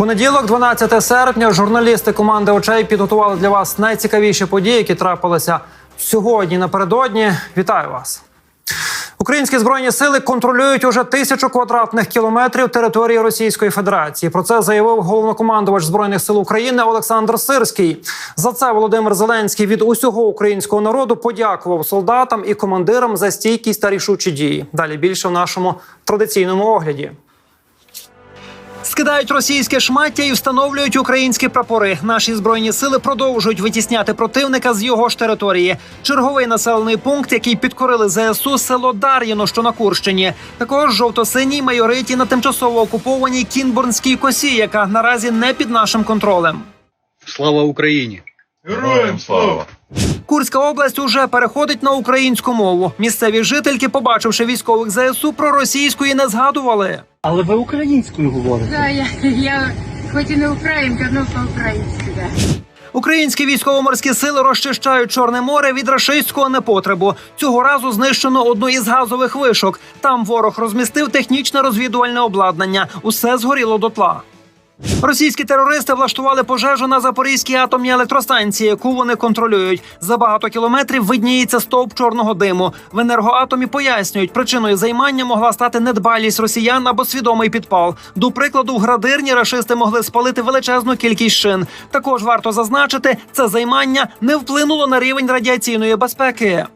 Понеділок, 12 серпня, журналісти команди очей підготували для вас найцікавіші події, які трапилися сьогодні напередодні. Вітаю вас. Українські збройні сили контролюють уже тисячу квадратних кілометрів території Російської Федерації. Про це заявив головнокомандувач збройних сил України Олександр Сирський. За це Володимир Зеленський від усього українського народу подякував солдатам і командирам за стійкість та рішучі дії. Далі більше в нашому традиційному огляді. Скидають російське шмаття і встановлюють українські прапори. Наші збройні сили продовжують витісняти противника з його ж території. Черговий населений пункт, який підкорили ЗСУ, село Дар'їно, що на Курщині. Також жовто-синій майориті на тимчасово окупованій Кінбурнській косі, яка наразі не під нашим контролем. Слава Україні! Героям слава! Курська область уже переходить на українську мову. Місцеві жительки, побачивши військових ЗСУ, про російську і не згадували. Але ви українською говорите. Да, я, я хоть и не українка, но по-українськи, да. Українські військово-морські сили розчищають Чорне море від рашистського непотребу. Цього разу знищено одну із газових вишок. Там ворог розмістив технічне розвідувальне обладнання. Усе згоріло дотла. Російські терористи влаштували пожежу на Запорізькій атомній електростанції, яку вони контролюють. За багато кілометрів видніється стовп чорного диму. В енергоатомі пояснюють, причиною займання могла стати недбалість росіян або свідомий підпал. До прикладу, в градирні рашисти могли спалити величезну кількість шин. Також варто зазначити, це займання не вплинуло на рівень радіаційної безпеки.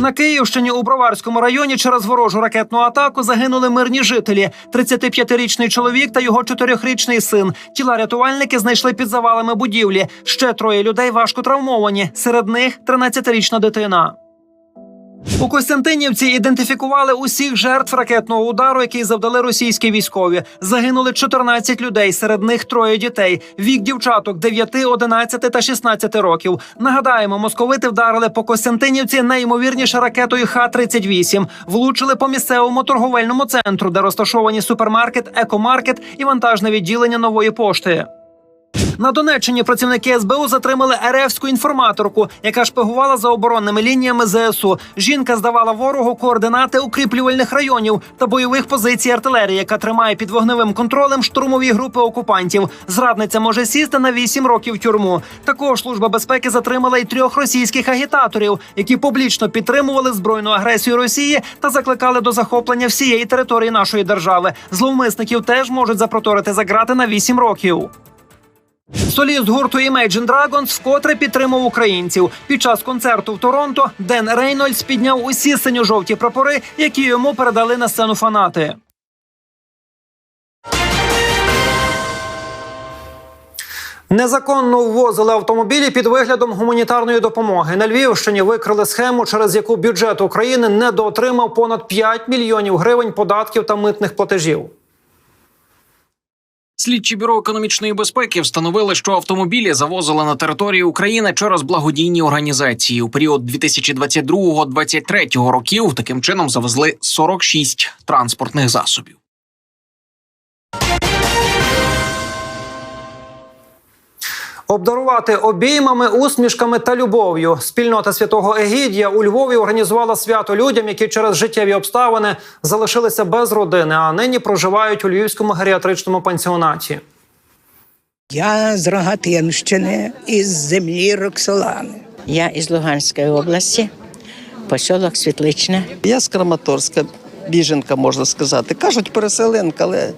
На Київщині у Броварському районі через ворожу ракетну атаку загинули мирні жителі: 35-річний чоловік та його 4-річний син. Тіла рятувальники знайшли під завалами будівлі. Ще троє людей важко травмовані. Серед них 13-річна дитина. У Костянтинівці ідентифікували усіх жертв ракетного удару, який завдали російські військові. Загинули 14 людей, серед них троє дітей. Вік дівчаток 9, 11 та 16 років. Нагадаємо, московити вдарили по Костянтинівці найімовірніше ракетою Х-38. Влучили по місцевому торговельному центру, де розташовані супермаркет, екомаркет і вантажне відділення нової пошти. На Донеччині працівники СБУ затримали РФську інформаторку, яка шпигувала за оборонними лініями ЗСУ. Жінка здавала ворогу координати укріплювальних районів та бойових позицій артилерії, яка тримає під вогневим контролем штурмові групи окупантів. Зрадниця може сісти на 8 років тюрму. Також служба безпеки затримала й трьох російських агітаторів, які публічно підтримували збройну агресію Росії та закликали до захоплення всієї території нашої держави. Зловмисників теж можуть запроторити за грати на 8 років. Соліст гурту Imagine Dragons вкотре підтримав українців. Під час концерту в Торонто Ден Рейнольдс підняв усі синьо-жовті прапори, які йому передали на сцену фанати. Незаконно ввозили автомобілі під виглядом гуманітарної допомоги. На Львівщині викрили схему, через яку бюджет України недоотримав понад 5 мільйонів гривень податків та митних платежів. Слідчі бюро економічної безпеки встановили, що автомобілі завозили на територію України через благодійні організації. У період 2022-2023 років таким чином завезли 46 транспортних засобів. Обдарувати обіймами, усмішками та любов'ю. Спільнота святого Егідія у Львові організувала свято людям, які через життєві обставини залишилися без родини, а нині проживають у львівському геріатричному пансіонаті. Я з Рогатинщини, із землі Роксолани. Я із Луганської області, посілок Світличне. Я з Краматорська, біженка, можна сказати. Кажуть, переселенка, але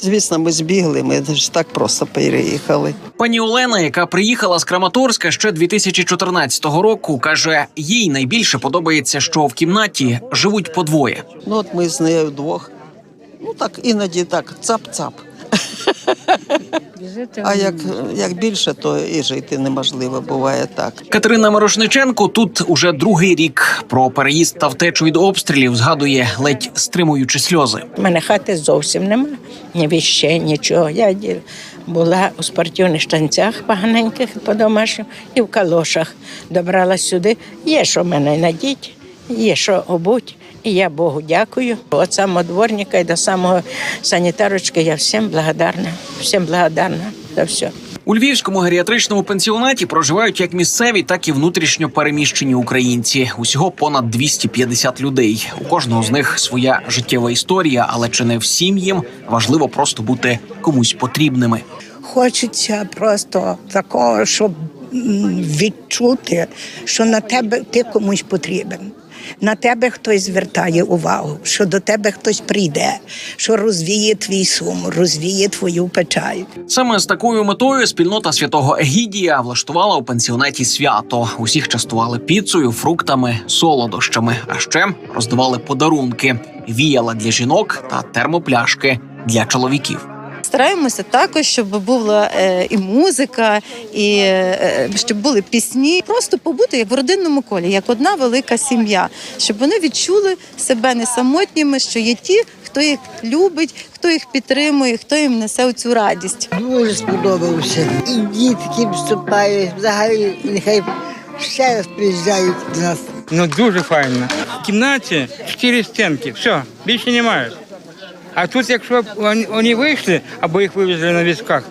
звісно, ми збігли, ми ж так просто переїхали. Пані Олена, яка приїхала з Краматорська ще 2014 року, каже, їй найбільше подобається, що в кімнаті живуть подвоє. Ну от ми з нею вдвох. Ну так іноді так, цап-цап. А як, як більше, то і жити неможливо, буває так. Катерина Мирошниченко тут уже другий рік про переїзд та втечу від обстрілів згадує ледь стримуючи сльози. У мене хати зовсім нема, ні віщей, нічого. Я була у спортивних штанцях поганеньких по домашнім і в калошах. Добралась сюди. Є що в мене надіть, є що обуть. І я Богу дякую. От самого дворника і до самого санітарочки я всім благодарна. Всім благодарна за все. У львівському геріатричному пенсіонаті проживають як місцеві, так і внутрішньо переміщені українці. Усього понад 250 людей. У кожного з них своя життєва історія, але чи не всім їм важливо просто бути комусь потрібними. Хочеться просто такого, щоб відчути, що на тебе ти комусь потрібен. На тебе хтось звертає увагу, що до тебе хтось прийде, що розвіє твій сум, розвіє твою печаль. Саме з такою метою спільнота святого Егідія влаштувала у пенсіонаті свято. Усіх частували піцею, фруктами, солодощами, а ще роздавали подарунки, віяла для жінок та термопляшки для чоловіків. Стараємося також, щоб була е, і музика, і е, щоб були пісні. Просто побути як в родинному колі, як одна велика сім'я, щоб вони відчули себе не самотніми, що є ті, хто їх любить, хто їх підтримує, хто їм несе цю радість. Дуже сподобався. І дітки вступають, взагалі нехай ще раз приїжджають до нас. Ну дуже файно. В кімнаті чотири стінки, все, більше немає. А тут, якщо вони, вийшли або їх вивезли на візках,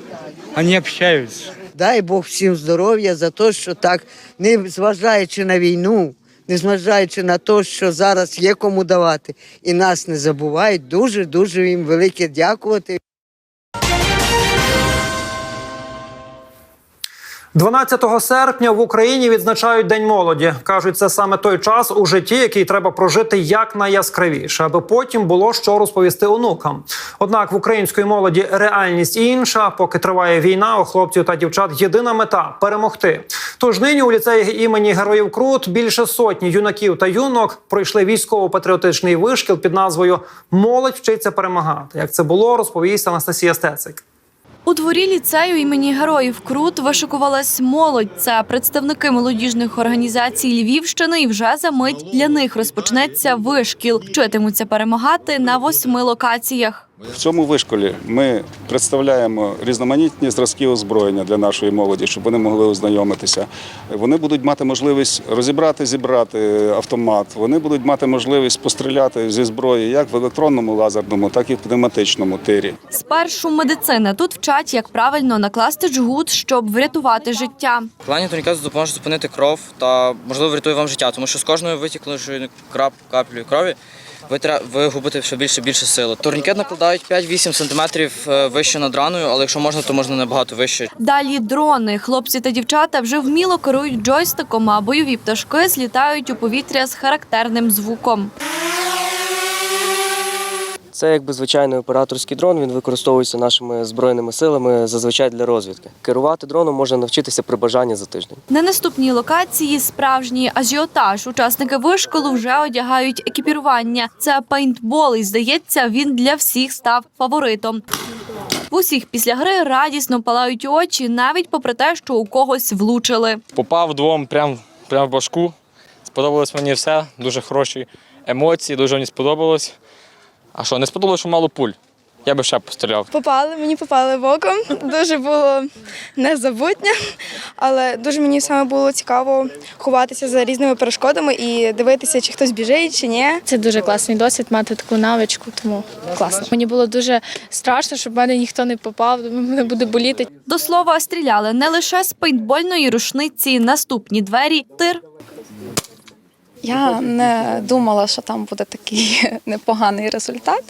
вони общаються. Дай Бог всім здоров'я за те, що так, не зважаючи на війну, не зважаючи на те, що зараз є кому давати, і нас не забувають. Дуже дуже їм велике дякувати. 12 серпня в Україні відзначають День молоді. кажуть, це саме той час у житті, який треба прожити якнайяскравіше, аби потім було що розповісти онукам. Однак в української молоді реальність інша. Поки триває війна, у хлопців та дівчат єдина мета перемогти. Тож нині у ліцеї імені Героїв Крут більше сотні юнаків та юнок пройшли військово-патріотичний вишкіл під назвою Молодь вчиться перемагати. Як це було, розповість Анастасія Стецик. У дворі ліцею імені героїв Крут вишикувалась молодь. Це представники молодіжних організацій Львівщини. І вже за мить для них розпочнеться вишкіл. Вчитимуться перемагати на восьми локаціях. В цьому вишколі ми представляємо різноманітні зразки озброєння для нашої молоді, щоб вони могли ознайомитися. Вони будуть мати можливість розібрати, зібрати автомат. Вони будуть мати можливість постріляти зі зброї як в електронному лазерному, так і в пневматичному тирі. Спершу медицина тут вчать, як правильно накласти джгут, щоб врятувати життя. Плані турнікету допоможе зупинити кров та можливо врятує вам життя, тому що з кожною витіклою крап, каплею крові ви ви губите все більше більше сили. Турнікет накладають 5-8 сантиметрів вище над раною, але якщо можна, то можна набагато вище. Далі дрони. Хлопці та дівчата вже вміло керують джойстиком, а бойові пташки злітають у повітря з характерним звуком. Це якби звичайний операторський дрон. Він використовується нашими збройними силами зазвичай для розвідки. Керувати дроном можна навчитися при бажанні за тиждень. На наступній локації справжній ажіотаж. Учасники вишколу вже одягають екіпірування. Це пейнтбол, і здається, він для всіх став фаворитом. В усіх після гри радісно палають очі, навіть попри те, що у когось влучили. Попав двом прям, прям в башку. Сподобалось мені все, дуже хороші емоції, дуже мені сподобалось. А що, не сподобалось, що мало пуль. Я би ще постріляв. Попали, мені попали в око. Дуже було незабутнє, але дуже мені саме було цікаво ховатися за різними перешкодами і дивитися, чи хтось біжить, чи ні. Це дуже класний досвід мати таку навичку, тому класно. Мені було дуже страшно, щоб в мене ніхто не попав, мене буде боліти. До слова, стріляли не лише з пейнтбольної рушниці, наступні двері, тир. Я не думала, що там буде такий непоганий результат.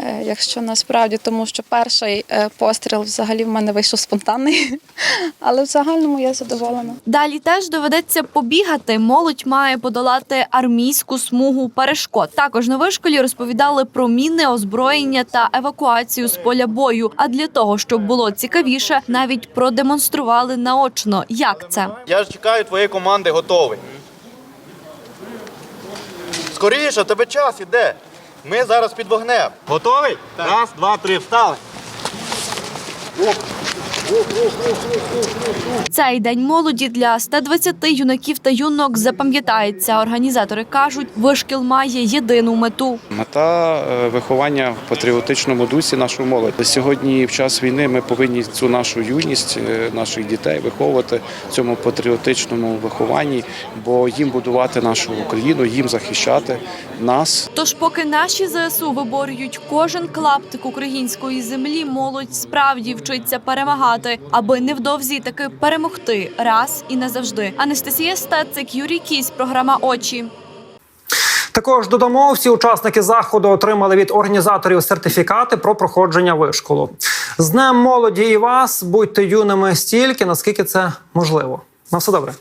е, Якщо насправді, тому що перший е, постріл взагалі в мене вийшов спонтанний, але в загальному я задоволена. Далі теж доведеться побігати. Молодь має подолати армійську смугу перешкод. Також на вишколі розповідали про мінне озброєння та евакуацію з поля бою. А для того, щоб було цікавіше, навіть продемонстрували наочно, як це. Я ж чекаю твоєї команди, готовий. Скоріше, тебе час іде. Ми зараз під вогнем. Готовий? Раз, два, три, встали. Цей день молоді для 120 юнаків та юнок запам'ятається. Організатори кажуть, вишкіл має єдину мету. Мета е, виховання в патріотичному дусі нашої молоді. Сьогодні, в час війни, ми повинні цю нашу юність, е, наших дітей виховувати в цьому патріотичному вихованні, бо їм будувати нашу Україну, їм захищати нас. Тож, поки наші ЗСУ виборюють кожен клаптик української землі, молодь справді вчиться перемагати. Працювати, аби невдовзі таки перемогти раз і назавжди. Анастасія Стецик, Юрій Кісь, програма Очі. Також додамо, всі учасники заходу отримали від організаторів сертифікати про проходження вишколу. З Днем молоді і вас будьте юними стільки, наскільки це можливо. На все добре.